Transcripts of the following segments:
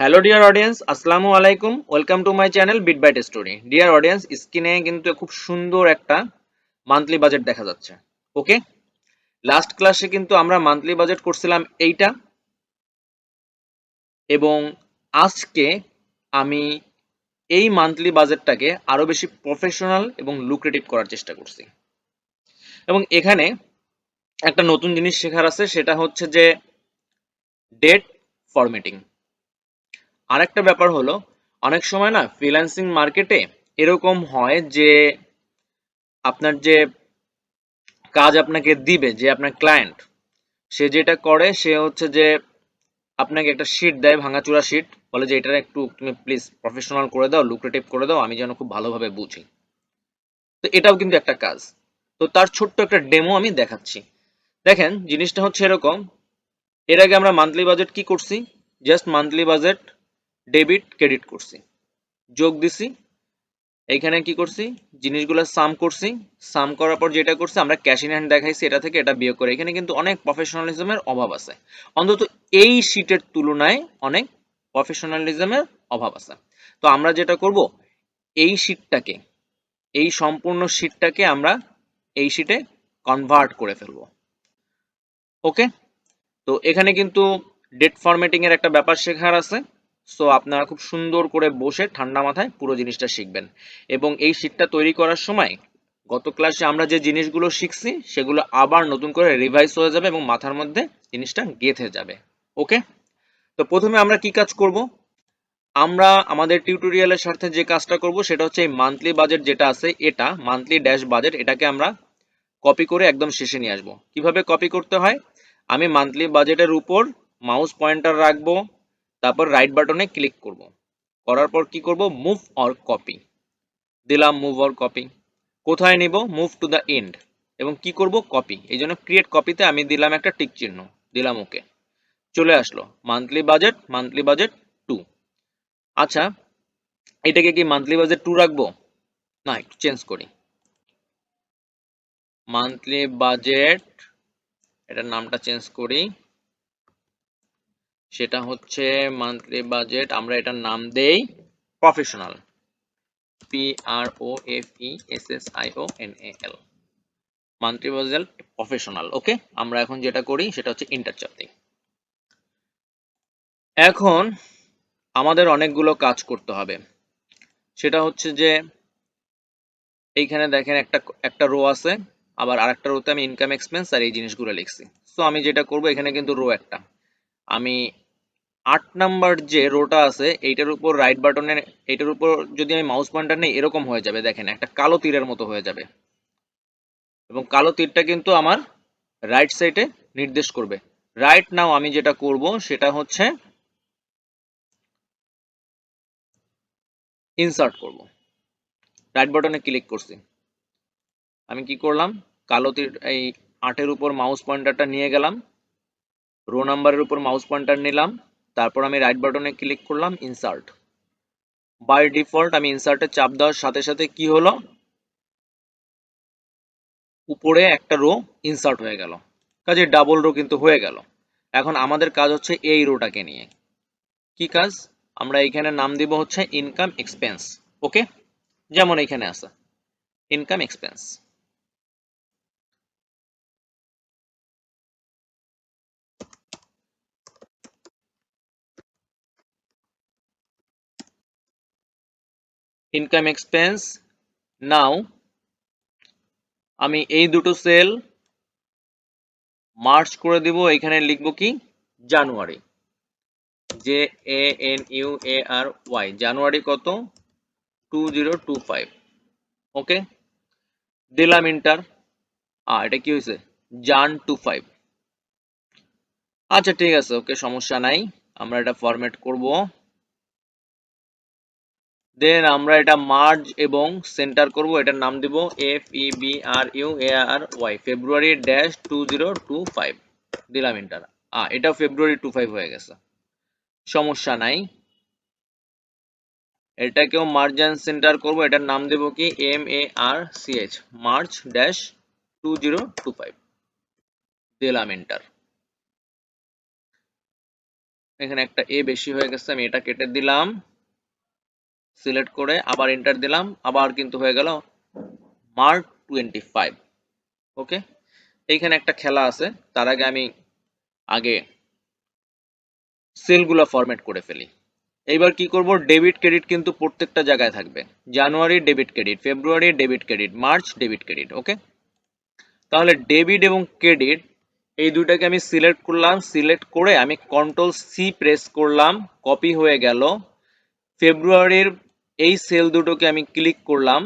Hello dear audience আসসালামু আলাইকুম welcome to my channel Bit Byte Story dear audience স্ক্রিনে কিন্তু খুব সুন্দর একটা মান্থলি বাজেট দেখা যাচ্ছে। ওকে লাস্ট ক্লাসে কিন্তু আমরা মান্থলি বাজেট করছিলাম এইটা। এবং আজকে আমি এই মান্থলি বাজেটটাকে আরও বেশি প্রফেশনাল এবং লুক্রেটিভ করার চেষ্টা করছি। এবং এখানে একটা নতুন জিনিস শেখার আছে, সেটা হচ্ছে যে ডেট ফরম্যাটিং আরেকটা ব্যাপার হলো, অনেক সময় না ফ্রিল্যান্সিং মার্কেটে এরকম হয় যে আপনার যে কাজ আপনাকে দিবে, যে আপনার ক্লায়েন্ট সে যেটা করে সে হচ্ছে যে আপনাকে একটা শিট দেয়, ভাঙাচুরা শিট বলে যে এটা একটু তুমি প্লিজ প্রফেশনাল করে দাও লুক্রেটিভ করে দাও, আমি যেন খুব ভালোভাবে বুঝি। তো এটাও কিন্তু একটা কাজ। তো তার ছোট্ট একটা ডেমো আমি দেখাচ্ছি। দেখেন, জিনিসটা হচ্ছে এরকম, এর আগে আমরা মান্থলি বাজেট কি করছি? Just monthly budget debit credit করছি। যোগ দিছি, এইখানে কি করছি? জিনিসগুলো সাম করছি। সাম করার পর যেটা করছি, আমরা ক্যাশ ইন হ্যান্ড দেখাইছি এটা থেকে এটা বিয়োগ করে। এখানে কিন্তু অনেক প্রফেশনালিজমের অভাব আছে। অন্তত এই শিটের তুলনায় অনেক প্রফেশনালিজমের অভাব আছে। তো আমরা যেটা করব, এই শিটটাকে এই সম্পূর্ণ শিটটাকে আমরা এই শিটে কনভার্ট করে ফেলব। ওকে তো এখানে কিন্তু ডেট ফরম্যাটিং এর একটা ব্যাপার শেখার আছে। সো আপনারা খুব সুন্দর করে বসে ঠান্ডা মাথায় পুরো জিনিসটা শিখবেন। এবং এই শীটটা তৈরি করার সময় গত ক্লাসে আমরা যে জিনিসগুলো শিখছি, সেগুলো আবার নতুন করে রিভাইজ হয়ে যাবে এবং মাথার মধ্যে জিনিসটা গেঁথে যাবে। ওকে তো প্রথমে আমরা কি কাজ করব? আমরা আমাদের টিউটোরিয়ালের সাথে যে কাজটা করব, সেটা হচ্ছে এই মান্থলি বাজেট যেটা আছে, এটা মান্থলি ড্যাশ বাজেট এটাকে আমরা কপি করে একদম শেষে নিয়ে আসব। কীভাবে কপি করতে হয়? আমি মান্থলি বাজেটের উপর মাউস পয়েন্টার রাখব তারপর রাইট বাটনে ক্লিক করব। করার পর কি করব? মুভ অর কপি দিলাম মুভ অর কপি কোথায় নিব? মুভ টু দ্য এন্ড এবং কি করব? কপি এই জন্য ক্রিয়েট কপিতে আমি দিলাম একটা টিক চিহ্ন। দিলাম ওকে চলে আসলো। Monthly budget monthly budget two আচ্ছা এটাকে কি মান্থলি বাজেট টু রাখব? না, একটু চেঞ্জ করি। মান্থলি বাজেট এটার নামটা চেঞ্জ করি। সেটা হচ্ছে মান্থলি বাজেট আমরা এটার নাম দেই professional P R O F E S S I O N A L monthly budget professional okay আমরা এখন যেটা করি সেটা হচ্ছে ইন্টার চাপ এখন আমাদের অনেকগুলো কাজ করতে হবে। সেটা হচ্ছে যে এইখানে দেখেন একটা একটা রো আছে, আবার আরেকটা রোতে আমি ইনকাম এক্সপেন্স আর এই জিনিসগুলো লিখছি। সো আমি যেটা করব এখানে কিন্তু রো একটা। আমি আট নাম্বার যে রোটা আছে, এইটার উপর রাইট বাটনের এইটার উপর যদি আমি মাউস পয়েন্টার নেই, এরকম হয়ে যাবে, দেখেন, একটা কালো তীরের মতো হয়ে যাবে। এবং কালো তীরটা কিন্তু আমার রাইট সাইডে নির্দেশ করবে। রাইট নাও আমি যেটা করব, সেটা হচ্ছে ইনসার্ট করব। রাইট বাটনে ক্লিক করছি। আমি কি করলাম? কালো তীর, এই আটের উপর মাউস পয়েন্টারটা নিয়ে গেলাম। রো নাম্বারের উপর মাউস পয়েন্টার নিলাম। তারপর আমি রাইট বাটনে ক্লিক করলাম ইনসার্ট বাই ডিফল্ট আমি ইনসার্টে চাপ দেওয়ার সাথে সাথে কি হলো? উপরে একটা রো ইনসার্ট হয়ে গেল। কাজে ডাবল রো কিন্তু হয়ে গেল। এখন আমাদের কাজ হচ্ছে এই রোটাকে নিয়ে। কি কাজ? আমরা এখানে নাম দিব হচ্ছে ইনকাম এক্সপেন্স ওকে যেমন এখানে আছে। Income expense income expense now আমি এই দুটো সেল মার্চ করে দিব। এখানে লিখব কি? January. J A N U A R Y January কত? Two zero two five okay দিলাম ইন্টার আ, এটা কি হয়েছে? জান টু ফাইভ আচ্ছা ঠিক আছে। ওকে, সমস্যা নাই। আমরা এটা ফরম্যাট করব। দেন আমরা এটা মার্জ এবং সেন্টার করব, এটার নাম দিব F E B R U A R Y February dash two zero two five দিলাম ইন্টার আ এটা ফেব্রুয়ারি টু ফাইভ হয়ে গেছে। সমস্যা নাই। এটাকেও মার্জ অ্যান্ড সেন্টার করব, এটার নাম দেব কি M A R C H March dash two zero two five দিলাম ইন্টার এখানে একটা এ বেশি হয়ে গেছে, আমি এটা কেটে দিলাম। সিলেক্ট করে আবার এন্টার দিলাম, আবার কিন্তু হয়ে গেল মার্ক টোয়েন্টি ফাইভ ওকে এইখানে একটা খেলা আছে, তার আগে আমি আগে সেলগুলো ফরম্যাট করে ফেলি। এইবার কি করব ডেবিট ক্রেডিট কিন্তু প্রত্যেকটা জায়গায় থাকবে। January debit credit February debit credit March debit credit okay তাহলে ডেবিট এবং ক্রেডিট এই দুইটাকে আমি সিলেক্ট করলাম সিলেক্ট করে আমি কন্ট্রোল সি প্রেস করলাম কপি হয়ে গেল ফেব্রুয়ারির এই সেল দুটোকে আমি ক্লিক করলাম।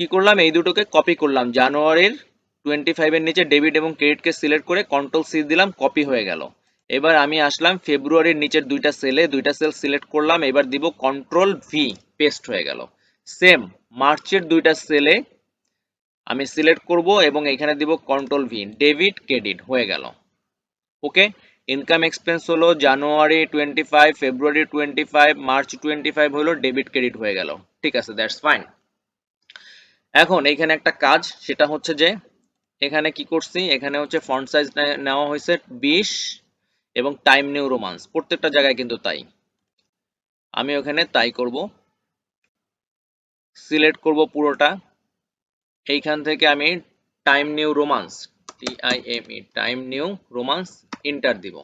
কি করলাম? এই দুটোকে কপি করলাম। জানুয়ারির টোয়েন্টি ফাইভের নিচে ডেবিট এবং ক্রেডিটকে সিলেক্ট করে কন্ট্রোল সি দিলাম কপি হয়ে গেল। এবার আমি আসলাম ফেব্রুয়ারির নিচের দুইটা সেলে দুইটা সেল সিলেক্ট করলাম, এবার দিব কন্ট্রোল ভি পেস্ট হয়ে গেল। সেম মার্চের দুইটা সেলে আমি সিলেক্ট করব এবং এখানে দিব কন্ট্রোল ভি ডেবিট ক্রেডিট হয়ে গেল। ওকে ইনকাম এক্সপেন্স হলো January twenty five February twenty five March twenty five হলো ডেবিট ক্রেডিট হয়ে গেল। ঠিক আছে দ্যাটস ফাইন এখন এখানে একটা কাজ, সেটা হচ্ছে যে এখানে কি করছি? এখানে হচ্ছে ফন্ট সাইজ নেওয়া হয়েছে বিশ এবং টাইম নিউ রোমান্স প্রত্যেকটা জায়গায় কিন্তু তাই। আমি ওখানে তাই করব। সিলেক্ট করব পুরোটা। এইখান থেকে আমি Times New Roman T I M E Times New Roman enter দিব।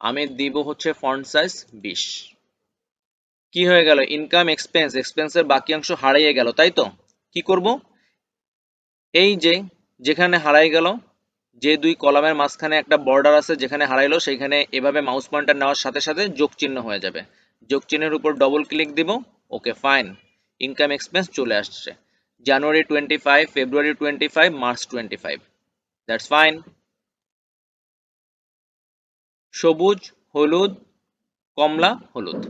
আমি দিব হচ্ছে ফন্ট সাইজ বিশ। কি হয়ে গেল? ইনকাম এক্সপেন্স এক্সপেন্সের বাকি অংশ হারিয়ে গেল, তাই তো? কি করব? এই যে যেখানে হারাই গেল, যে দুই কলামের মাঝখানে একটা বর্ডার আছে যেখানে হারাইলো সেখানে এভাবে মাউস পয়েন্টার নেওয়ার সাথে সাথে যোগ চিহ্ন হয়ে যাবে। যোগ চিহ্নের উপর ডবল ক্লিক দিব ওকে ফাইন ইনকাম এক্সপেন্স চলে আসছে। January twenty five February twenty five March twenty five that's fine সবুজ, হলুদ, কমলা, হলুদ।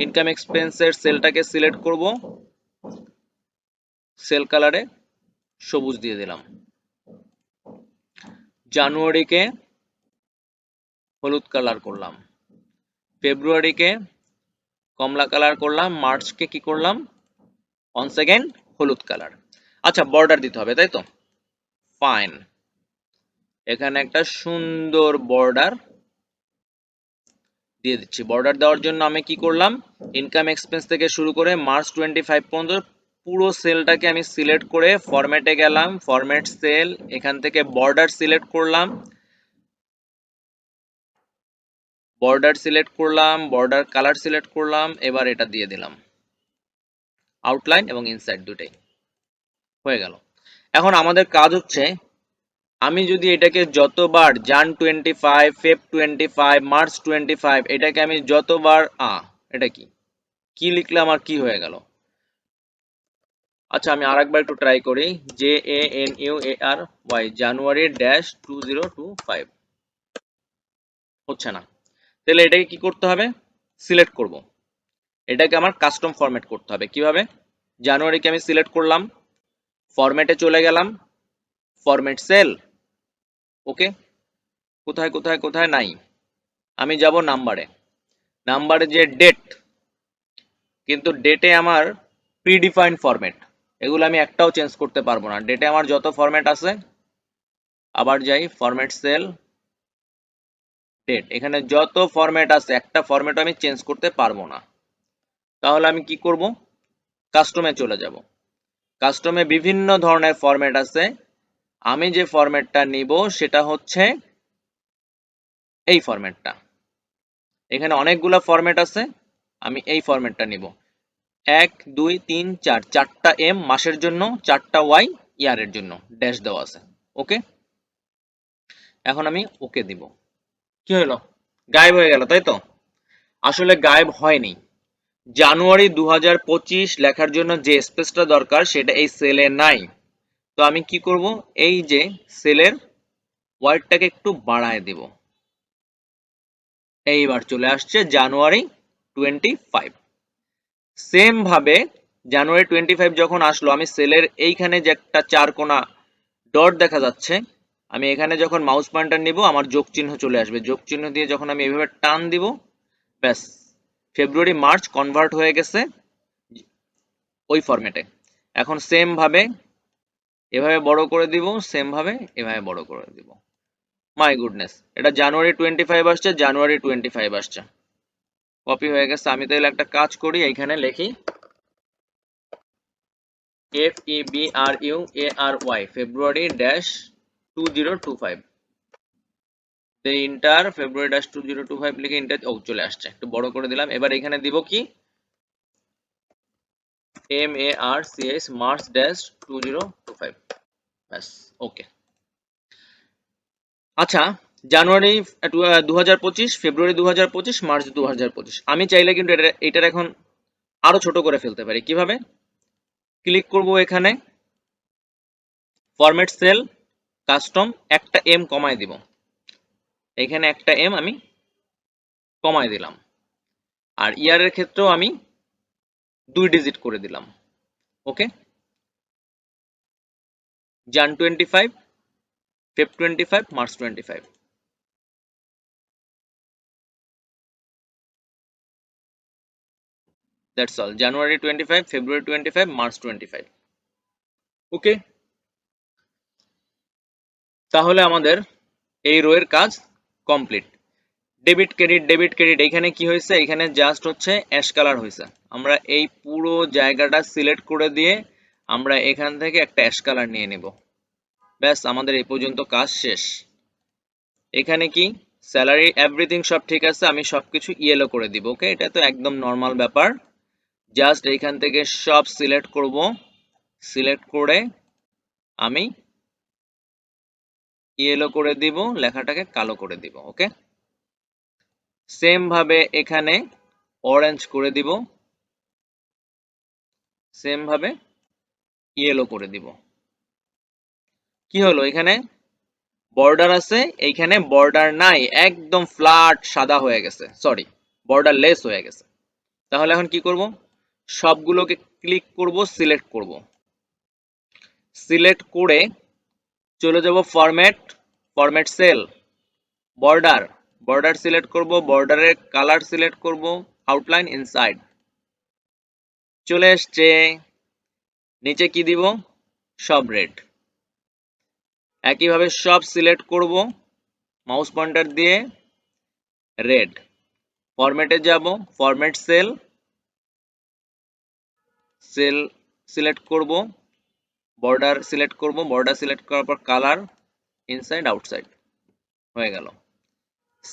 ইনকাম এক্সপেন্সের সেলটাকে সিলেক্ট করব। সেল কালারে সবুজ দিয়ে দিলাম। জানুয়ারিকে হলুদ কালার করলাম। ফেব্রুয়ারিকে কমলা কালার করলাম। মার্চকে কি করলাম? অন সেকেন্ড হলুদ কালার আচ্ছা বর্ডার দিতে হবে, তাই তো? ফাইন এখানে একটা সুন্দর বর্ডার দিয়ে দিচ্ছি। বর্ডার দেওয়ার জন্য আমি কি করলাম? ইনকাম এক্সপেন্স থেকে শুরু করে মার্চ টোয়েন্টি ফাইভ পর্যন্ত পুরো সেলটাকে আমি সিলেক্ট করে ফরম্যাটে গেলাম ফরম্যাট সেল এখান থেকে বর্ডার সিলেক্ট করলাম। বর্ডার সিলেক্ট করলাম বর্ডার কালার সিলেক্ট করলাম, এবার এটা দিয়ে দিলাম। আউটলাইন এবং ইনসাইড দুটাই। হয়ে গেল। এখন আমাদের কাজ হচ্ছে আমি যদি এটাকে যতবার Jan twenty five Feb twenty five March twenty five এটাকে আমি যতবার, আ, এটা কি? কি লিখলে আমার কি হয়ে গেল? আচ্ছা আমি আর একবার একটু ট্রাই করি J A N U A R Y January dash two zero two five হচ্ছে না। তাহলে এটাকে কি করতে হবে? সিলেক্ট করব। এটাকে আমার কাস্টম ফরম্যাট করতে হবে। কীভাবে? জানুয়ারিকে আমি সিলেক্ট করলাম। ফরম্যাটে চলে গেলাম। Format cell okay? কোথায় কোথায় কোথায় নাই? আমি যাব নাম্বারে। নাম্বারে যে ডেট কিন্তু ডেটে আমার প্রিডিফাইন্ড ফরম্যাট এগুলো আমি একটাও চেঞ্জ করতে পারব না। ডেটে আমার যত ফরম্যাট আছে, আবার যাই ফরম্যাট সেল ডেট এখানে যত ফরম্যাট আছে, একটা ফরম্যাট আমি চেঞ্জ করতে পারব না। তাহলে আমি কি করব? কাস্টমে চলে যাব। কাস্টমে বিভিন্ন ধরনের ফরম্যাট আছে। আমি যে ফরম্যাটটা নিব সেটা হচ্ছে এই ফরম্যাটটা। এখানে অনেকগুলো ফরম্যাট আছে, আমি এই ফরম্যাটটা নিব। এক, দুই, তিন, চার, চারটা এম মাসের জন্য, চারটা ওয়াই ইয়ারের জন্য ড্যাশ দেওয়া আছে ওকে এখন আমি ওকে দিব। কি হলো? গায়েব হয়ে গেল, তাই তো? আসলে গায়েব হয়নি। জানুয়ারি দু হাজার পঁচিশ লেখার জন্য যে স্পেসটা দরকার, সেটা এই সেলে নাই। তো আমি কি করব? এই যে সেলের ওয়ার্ডটাকে একটু বাড়ায় দেব। এইবার চলে আসছে জানুয়ারি টোয়েন্টি ফাইভ সেম ভাবে জানুয়ারি টোয়েন্টি ফাইভ যখন আসলো, আমি সেলের এইখানে যে একটা চার কোনা ডট দেখা যাচ্ছে, আমি এখানে যখন মাউস পয়েন্টার নিব, আমার যোগ চিহ্ন চলে আসবে। যোগ চিহ্ন দিয়ে যখন আমি এভাবে টান দিব, ব্যাস, ফেব্রুয়ারি, মার্চ কনভার্ট হয়ে গেছে ওই ফরম্যাটে এখন সেম ভাবে এভাবে বড় করে দিব সেম ভাবে এভাবে বড় করে দিব। মাই গুডনেস এটা জানুয়ারি টোয়েন্টি ফাইভ আসছে জানুয়ারি টোয়েন্টি ফাইভ আসছে। কপি হয়ে গেছে, আমি তাহলে একটা কাজ করি, এইখানে লিখি। F E B R U A R Y February dash two zero two five enter February dash two zero two five লিখে ইন্টার ও চলে আসছে, একটু বড় করে দিলাম। এবার এখানে দিব কি? M A R C S March dash two zero two five ব্যাস ওকে আচ্ছা জানুয়ারি দু হাজার পঁচিশ, ফেব্রুয়ারি দু হাজার পঁচিশ, মার্চ দু হাজার পঁচিশ। আমি চাইলে কিন্তু এটা, এটার এখন আরও ছোট করে ফেলতে পারি। কীভাবে? ক্লিক করব এখানে। ফরম্যাট সেল, কাস্টম, একটা এম কমায় দিব। এখানে একটা এম আমি কমায় দিলাম। আর ইয়ারের ক্ষেত্রেও আমি দুই ডিজিট করে দিলাম okay Jan twenty five Feb twenty five March twenty five that's all January twenty five February twenty five March twenty five okay তাহলে আমাদের এই রোয়ের কাজ complete debit credit debit credit এখানে কি হয়েছে? এখানে জাস্ট হচ্ছে অ্যাশ কালার হয়েছে। আমরা এই পুরো জায়গাটা সিলেক্ট করে দিয়ে আমরা এখান থেকে একটা অ্যাশ কালার নিয়ে নেব। ব্যাস, আমাদের এই পর্যন্ত কাজ শেষ। এখানে কি? স্যালারি এভরিথিং সব ঠিক আছে, আমি সবকিছু ইয়েলো করে দিব ওকে এটা তো একদম নর্মাল ব্যাপার। জাস্ট এইখান থেকে সব সিলেক্ট করব। সিলেক্ট করে আমি ইয়েলো করে দিব, লেখাটাকে কালো করে দিব ওকে সেম ভাবে এখানে অরেঞ্জ করে দিব। সেম ভাবে ইয়েলো করে দিব। কি হলো এখানে? বর্ডার আছে এইখানে বর্ডার নাই, একদম ফ্ল্যাট সাদা হয়ে গেছে সরি বর্ডার লেস হয়ে গেছে। তাহলে এখন কি করব? সবগুলোকে ক্লিক করব সিলেক্ট করব। সিলেক্ট করে চলে যাব format format cell border border select করব বর্ডারের কালার সিলেক্ট করব আউটলাইন ইনসাইড চলে এসছে, নিচে কি দিব? সব রেড একইভাবে সব সিলেক্ট করব মাউস পয়েন্টার দিয়ে রেড ফরম্যাটে যাব ফরম্যাট সেল সেল সিলেক্ট করব বর্ডার সিলেক্ট করব বর্ডার সিলেক্ট করার পর কালার ইনসাইড আউটসাইড হয়ে গেল।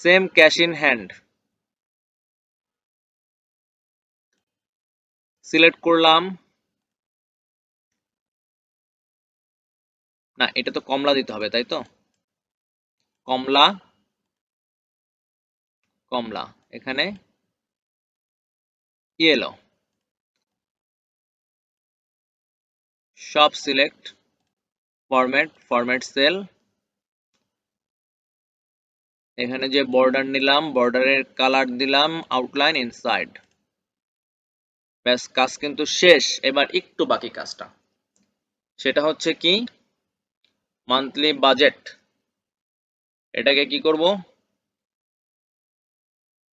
Same cash in hand select করলাম। না, এটা তো কমলা দিতে হবে, তাই তো? কমলা। কমলা, এখানে। ইয়েলো সব সিলেক্ট ফরম্যাট ফরম্যাট সেল এখানে যে বর্ডার নিলাম বর্ডারের কালার দিলাম আউটলাইন ইনসাইড ব্যাস, কাজ কিন্তু শেষ। এবার একটু বাকি কাজটা। সেটা হচ্ছে কি? মান্থলি বাজেট এটাকে কি করব?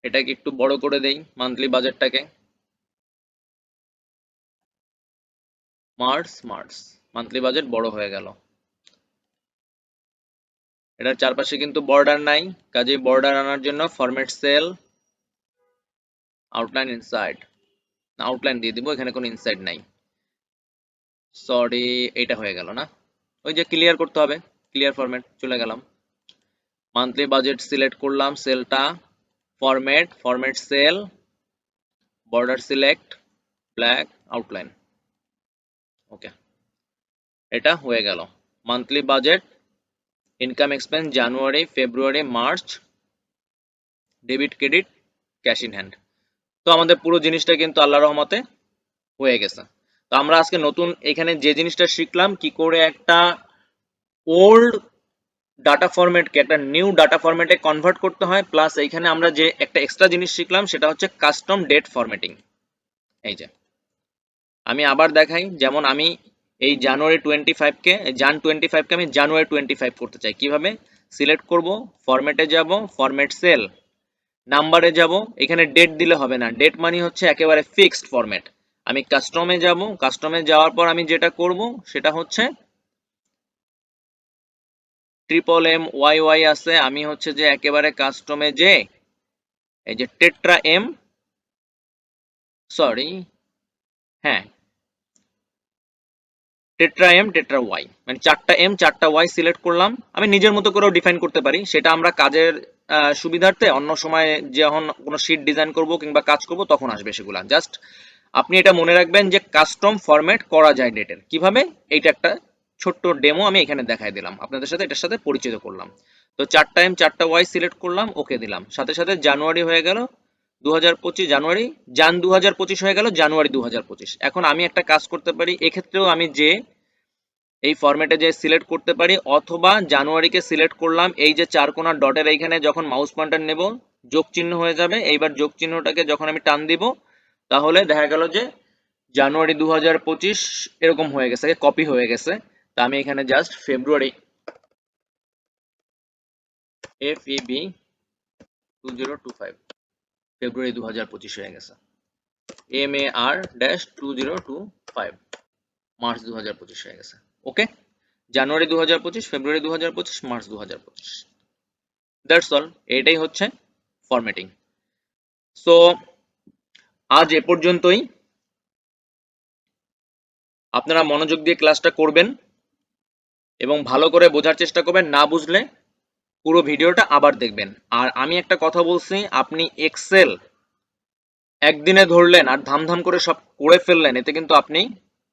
এটাকে একটু বড় করে দেই মান্থলি বাজেটটাকে মার্চ মার্চ মান্থলি বাজেট বড় হয়ে গেল। এটার চারপাশে কিন্তু বর্ডার নাই। কাজেই বর্ডার আনার জন্য format cell outline inside outline দিয়ে দিব, এখানে কোনো ইনসাইড নাই। সরি এটা হয়ে গেল না। ওই যে ক্লিয়ার করতে হবে ক্লিয়ার ফরম্যাট চলে গেলাম। মান্থলি বাজেট সিলেক্ট করলাম সেলটা format format cell border select black outline okay এটা হয়ে গেল। Monthly budget income expense January February March debit credit cash in hand তো আমাদের পুরো জিনিসটা কিন্তু আল্লাহ রহমতে হয়ে গেছে। তো আমরা আজকে নতুন এখানে যে জিনিসটা শিখলাম, কি করে একটা ওল্ড ডাটা ফরম্যাটকে একটা নিউ ডাটা ফরম্যাটে কনভার্ট করতে হয় প্লাস এইখানে আমরা যে একটা এক্সট্রা জিনিস শিখলাম, সেটা হচ্ছে কাস্টম ডেট ফরম্যাটিং এই যে। আমি আবার দেখাই, যেমন আমি এই জানুয়ারি টোয়েন্টি ফাইভকে জান টোয়েন্টি ফাইভকে আমি জানুয়ারি টোয়েন্টি ফাইভ করতে চাই। কীভাবে? সিলেক্ট করব ফরম্যাটে যাব ফরম্যাট সেল নাম্বারে যাব। এখানে ডেট দিলে হবে না। ডেট মানে হচ্ছে একেবারে ফিক্সড ফরম্যাট আমি কাস্টমে যাব কাস্টমে যাওয়ার পর আমি যেটা করব, সেটা হচ্ছে ট্রিপল এম ওয়াই ওয়াই আছে। আমি হচ্ছে যে একেবারে কাস্টমে যে, এই যে টেট্রা এম সরি হ্যাঁ টেট্রা এম, টেট্রা ওয়াই। মানে চারটা এম, চারটা ওয়াই সিলেক্ট করলাম। আমি নিজের মতো করেও ডিফাইন করতে পারি। সেটা আমরা কাজের সুবিধার্থে অন্য সময় যখন কোনো শিট ডিজাইন করব কিংবা কাজ করব, তখন আসবে সেগুলা। জাস্ট আপনি এটা মনে রাখবেন যে কাস্টম ফরম্যাট করা যায় ডেটের। কীভাবে? এইটা একটা ছোট্ট ডেমো আমি এখানে দেখাই দিলাম। আপনাদের সাথে এটার সাথে পরিচিত করলাম। তো চারটা এম, চারটা ওয়াই সিলেক্ট করলাম ওকে দিলাম। সাথে সাথে জানুয়ারি হয়ে গেল। দু হাজার পঁচিশ জানুয়ারি জান দু হাজার পঁচিশ হয়ে গেল জানুয়ারি দু হাজার পঁচিশ। এখন আমি একটা কাজ করতে পারি, এক্ষেত্রেও আমি যে এই ফরম্যাটে যে সিলেক্ট করতে পারি, অথবা জানুয়ারিকে সিলেক্ট করলাম, এই যে চার কোণার ডটের এইখানে যখন মাউস পয়েন্টার নেব, যোগ চিহ্ন হয়ে যাবে, এইবার যোগ চিহ্নটাকে যখন আমি টান দিব, তাহলে দেখা গেল যে জানুয়ারি দু হাজার পঁচিশ এরকম হয়ে গেছে কপি হয়ে গেছে। তা আমি এখানে just February F E B two zero two five February দু হাজার পঁচিশ হয়ে গেছে। M A R dash two zero two five March দু হাজার পঁচিশ হয়ে গেছে। ওকে জানুয়ারি দু হাজার পঁচিশ, ফেব্রুয়ারি দু হাজার পঁচিশ, মার্চ দু হাজার পঁচিশ। দ্যাটস অল এটাই হচ্ছে ফরম্যাটিং সো আজ এ পর্যন্তই। আপনারা মনোযোগ দিয়ে ক্লাসটা করবেন এবং ভালো করে বোঝার চেষ্টা করবেন, না বুঝলে পুরো ভিডিওটা আবার দেখবেন। আর আমি একটা কথা বলছি, আপনি এক্সেল একদিনে ধরলেন আর ধামধাম করে সব করে ফেললেন, এতে কিন্তু আপনি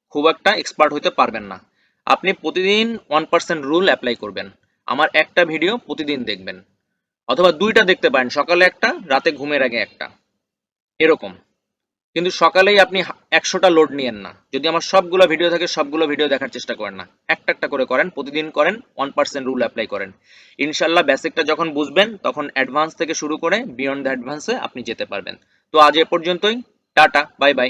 খুব একটা এক্সপার্ট হতে পারবেন না। আপনি প্রতিদিন ওয়ান পার্সেন্ট রুল অ্যাপ্লাই করবেন। আমার একটা ভিডিও প্রতিদিন দেখবেন। অথবা দুইটা দেখতে পারেন, সকালে একটা, রাতে ঘুমের আগে একটা। এরকম। কিন্তু সকালেই আপনি একশোটা লোড নিয়েন না। যদি আমার সবগুলো ভিডিও থাকে, সবগুলো ভিডিও দেখার চেষ্টা করেন না। একটা একটা করে করেন, প্রতিদিন করেন ওয়ান পার্সেন্ট রুল অ্যাপ্লাই করেন। ইনশাল্লাহ বেসিকটা যখন বুঝবেন, তখন অ্যাডভান্স থেকে শুরু করে বিয়ন্ড দ্য অ্যাডভান্সে আপনি যেতে পারবেন। তো আজ এ পর্যন্তই, টাটা বাই বাই